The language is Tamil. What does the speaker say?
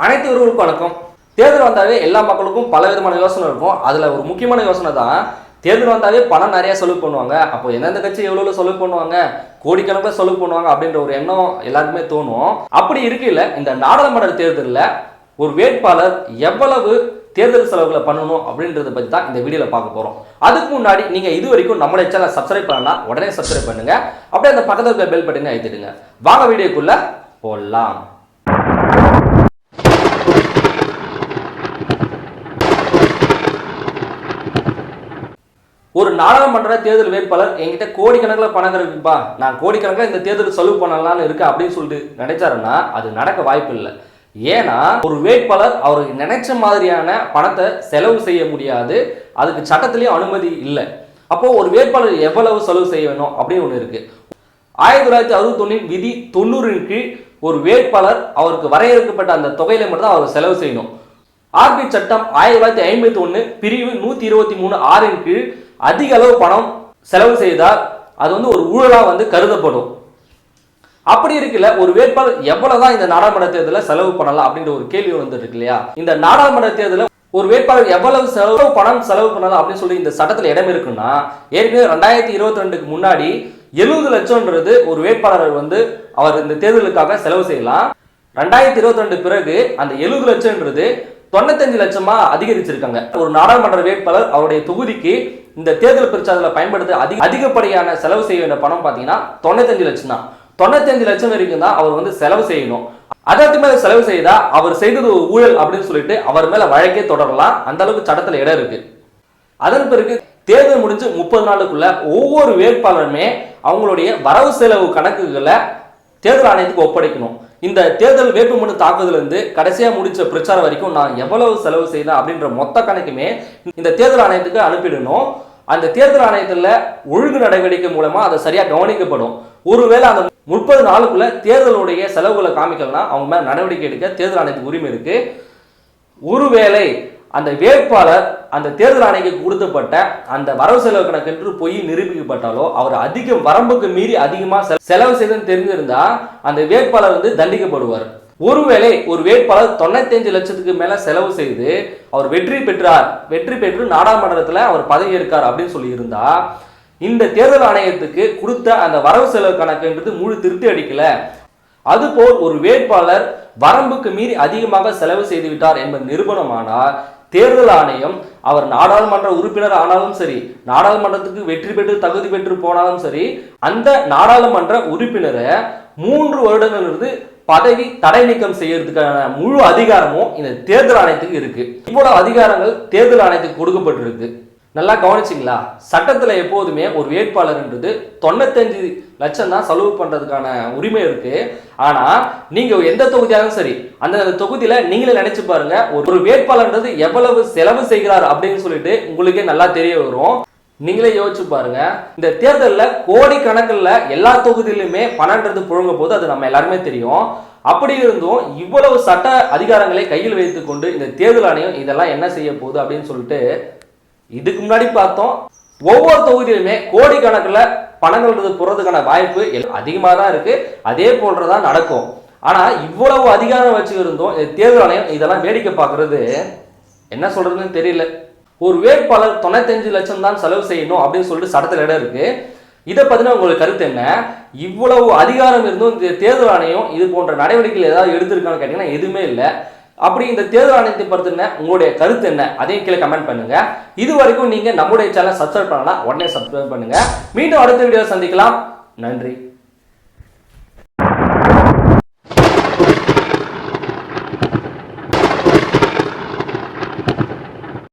அனைத்து உறவுகளுக்கும் வணக்கம். தேர்தல் வந்தாவே எல்லா மக்களுக்கும் பல விதமான யோசனை இருக்கும். அதில் ஒரு முக்கியமான யோசனை தான் தேர்தல் வந்தாவே பணம் நிறைய செலவு பண்ணுவாங்க. அப்போ எந்தெந்த கட்சி எவ்வளோ செலவு பண்ணுவாங்க கோடிக்கணக்கில் செலவு பண்ணுவாங்க அப்படின்ற ஒரு எண்ணம் எல்லாருக்குமே தோணும். அப்படி இருக்கையில் இந்த நாடாளுமன்ற தேர்தலில் ஒரு வேட்பாளர் எவ்வளவு தேர்தல் செலவுகளை பண்ணணும் அப்படின்றத பற்றி தான் இந்த வீடியோவில் பார்க்க போகிறோம் அதுக்கு முன்னாடி நீங்கள் இது வரைக்கும் நம்மளை சேனல் சப்ஸ்கிரைப் பண்ணலாம் உடனே சப்ஸ்கிரைப் பண்ணுங்கள் அப்படியே அந்த பக்கத்தில் இருக்க பெல் பட்டனை அழுத்திடுங்க. வாங்க வீடியோக்குள்ளே போடலாம் ஒரு நாடாளுமன்ற தேர்தல் வேட்பாளர் என்கிட்ட கோடிக்கணக்கில் பணம் இருக்குப்பா. நான் கோடிக்கணக்கில் இந்த தேர்தல் செலவு பண்ணலாம்னு இருக்கு அப்படின்னு சொல்லிட்டு நினைச்சாருன்னா அது நடக்க வாய்ப்பு இல்லை. ஏன்னா ஒரு வேட்பாளர் அவருக்கு நினைச்ச மாதிரியான பணத்தை செலவு செய்ய முடியாது. அதுக்கு சட்டத்திலேயும் அனுமதி இல்லை. அப்போ ஒரு வேட்பாளர் எவ்வளவு செலவு செய்ய வேணும் அப்படின்னு ஒன்று இருக்கு. ஆயிரத்தி தொள்ளாயிரத்தி அறுபத்தொன்னின் விதி தொண்ணூறின் கீழ் ஒரு வேட்பாளர் அவருக்கு வரையறுக்கப்பட்ட அந்த தொகையில மட்டும் தான் அவர் செலவு செய்யணும். ஆர்பி சட்டம் ஆயிரத்தி தொள்ளாயிரத்தி ஐம்பத்தி ஒன்று பிரிவு நூற்றி இருபத்தி மூணு ஆறின் கீழ் அதிக அளவு பணம் செலவு செய்தால் அது வந்து ஒரு ஊழலாக வந்து கருதப்படும். அப்படி இருக்குல்ல ஒரு வேட்பாளர் எவ்வளவுதான் இந்த நாடாளுமன்ற தேர்தலில் செலவு பண்ணலாம் அப்படின்ற ஒரு கேள்வி வந்துட்டு இருக்கு இல்லையா? இந்த நாடாளுமன்ற தேர்தலில் ஒரு வேட்பாளர் எவ்வளவு செலவு பணம் செலவு பண்ணலாம் அப்படின்னு சொல்லி இந்த சட்டத்தில் இடம் இருக்குன்னா ஏற்கனவே ரெண்டாயிரத்தி இருபத்தி ரெண்டுக்கு முன்னாடி எழுபது லட்சம்ன்றது ஒரு வேட்பாளர் வந்து அவர் இந்த தேர்தலுக்காக செலவு செய்யலாம். ரெண்டாயிரத்தி இருபத்தி ரெண்டு பிறகு அந்த எழுபது லட்சம்ன்றது தொண்ணூத்தஞ்சு லட்சமா அதிகரிச்சிருக்காங்க. ஒரு நாடாளுமன்ற வேட்பாளர் அவருடைய தொகுதிக்கு இந்த தேர்தல் பிரச்சாரத்தில் பயன்படுத்த அதிக அதிகப்படியான செலவு செய்ய வேண்டிய பணம் பார்த்தீங்கன்னா தொண்ணூத்தஞ்சு லட்சம் தான். தொண்ணூத்தஞ்சு லட்சம் வரைக்கும் தான் அவர் வந்து செலவு செய்யணும். அதற்கு மேல செலவு செய்தா அவர் செய்தது ஒரு ஊழல் அப்படின்னு சொல்லிட்டு அவர் மேல வழக்கே தொடரலாம். அந்த அளவுக்கு சட்டத்துல இடம் இருக்கு. அதன் பிறகு தேர்தல் முடிஞ்சு முப்பது நாளுக்குள்ள ஒவ்வொரு வேட்பாளருமே அவங்களுடைய வரவு செலவு கணக்குகளை தேர்தல் ஆணையத்துக்கு ஒப்படைக்கணும். இந்த தேர்தல் வேட்புமனு தாக்குதல் இருந்து கடைசியா முடிச்ச பிரச்சாரம் வரைக்கும் நான் எவ்வளவு செலவு செய்தேன் அப்படின்ற மொத்த கணக்குமே இந்த தேர்தல் ஆணையத்துக்கு அனுப்பிடணும். அந்த தேர்தல் ஆணையத்தில் ஒழுங்கு நடவடிக்கை மூலமாக அதை சரியாக கவனிக்கப்படும். ஒருவேளை அந்த முப்பது நாளுக்குள்ள தேர்தலுடைய செலவுகளை காமிக்கலாம் அவங்க மேலே நடவடிக்கை எடுக்க தேர்தல் ஆணையத்துக்கு உரிமை இருக்கு. ஒருவேளை அந்த வேட்பாளர் அந்த தேர்தல் ஆணைக்கு கொடுத்தப்பட்ட அந்த வரவு செலவு கணக்கென்று பொய் நிரூபிக்கப்பட்டாலோ அவர் அதிகம் வரம்புக்கு மீறி அதிகமாக செலவு செய்தன்னு தெரிஞ்சிருந்தா அந்த வேட்பாளர் வந்து தண்டிக்கப்படுவார். ஒருவேளை ஒரு வேட்பாளர் தொண்ணூத்தஞ்சு லட்சத்துக்கு மேல செலவு செய்து அவர் வெற்றி பெற்றார் வெற்றி பெற்று நாடாளுமன்றத்தில் அவர் பதவி இருக்கார் அப்படின்னு சொல்லியிருந்தா இந்த தேர்தல் ஆணையத்துக்கு கொடுத்த அந்த வரவு செலவு கணக்குன்றது முழு திருப்தி அடிக்கல அதுபோல் ஒரு வேட்பாளர் வரம்புக்கு மீறி அதிகமாக செலவு செய்து விட்டார் என்பது நிரூபணமானால் தேர்தல் ஆணையம் அவர் நாடாளுமன்ற உறுப்பினர் ஆனாலும் சரி நாடாளுமன்றத்துக்கு வெற்றி பெற்று தகுதி பெற்று போனாலும் சரி அந்த நாடாளுமன்ற உறுப்பினரை மூன்று வருடங்களிலிருந்து பதவி தடை நீக்கம் செய்யறதுக்கான முழு அதிகாரமும் இந்த தேர்தல் ஆணையத்துக்கு இருக்கு. இவ்வளவு அதிகாரங்கள் தேர்தல் ஆணையத்துக்கு கொடுக்கப்பட்டிருக்கு. நல்லா கவனிச்சிங்களா? சட்டத்தில் எப்போதுமே ஒரு வேட்பாளர்ன்றது தொண்ணூத்தஞ்சு லட்சம் தான் செலவு பண்ணுறதுக்கான உரிமை இருக்குது ஆனால் நீங்கள் எந்த தொகுதியாலும் சரி அந்த தொகுதியில் நீங்களே நினச்சி பாருங்க ஒரு வேட்பாளர்ன்றது எவ்வளவு செலவு செய்கிறார் அப்படின்னு சொல்லிட்டு உங்களுக்கே நல்லா தெரிய வரும். நீங்களே யோசிச்சு பாருங்க இந்த தேர்தலில் கோடிக்கணக்கில் எல்லா தொகுதியிலுமே பணன்றது புழங்க போது அது நம்ம எல்லாருமே தெரியும். அப்படி இருந்தும் இவ்வளவு சட்ட அதிகாரங்களை கையில் வைத்துக்கொண்டு இந்த தேர்தல் ஆணையம் இதெல்லாம் என்ன செய்ய போகுது அப்படின்னு சொல்லிட்டு இதுக்கு முன்னாடி பார்த்தோம் ஒவ்வொரு தொகுதியிலுமே கோடிக்கணக்கில் பணங்கள் போடுறதுக்கான வாய்ப்பு அதிகமாக தான் இருக்கு. அதே போன்றதான் நடக்கும். ஆனால் இவ்வளவு அதிகாரம் வச்சுருந்தோம் தேர்தல் ஆணையம் இதெல்லாம் வேடிக்கை பார்க்கறது. என்ன சொல்றதுன்னு தெரியல. ஒரு வேட்பாளர் தொண்ணூத்தஞ்சு லட்சம் தான் செலவு செய்யணும் அப்படின்னு சொல்லிட்டு சட்டத்தில் இடம் இருக்கு. இதை பற்றின உங்களுக்கு கருத்து என்ன? இவ்வளவு அதிகாரம் இருந்தும் இந்த தேர்தல் ஆணையம் இது போன்ற நடவடிக்கைகள் ஏதாவது எடுத்திருக்கான்னு கேட்டிங்கன்னா எதுவுமே இல்லை. அப்படி இந்த தேர்தல் ஆணையத்தை பொறுத்துன உங்களுடைய கருத்து என்ன? அதையும் கீழே கமெண்ட் பண்ணுங்க. இது வரைக்கும் நீங்க நம்முடைய சேனல் சப்ஸ்கிரைப் பண்ணலாம் உடனே சப்ஸ்கிரைப் பண்ணுங்க. மீண்டும் அடுத்த வீடியோ சந்திக்கலாம். நன்றி.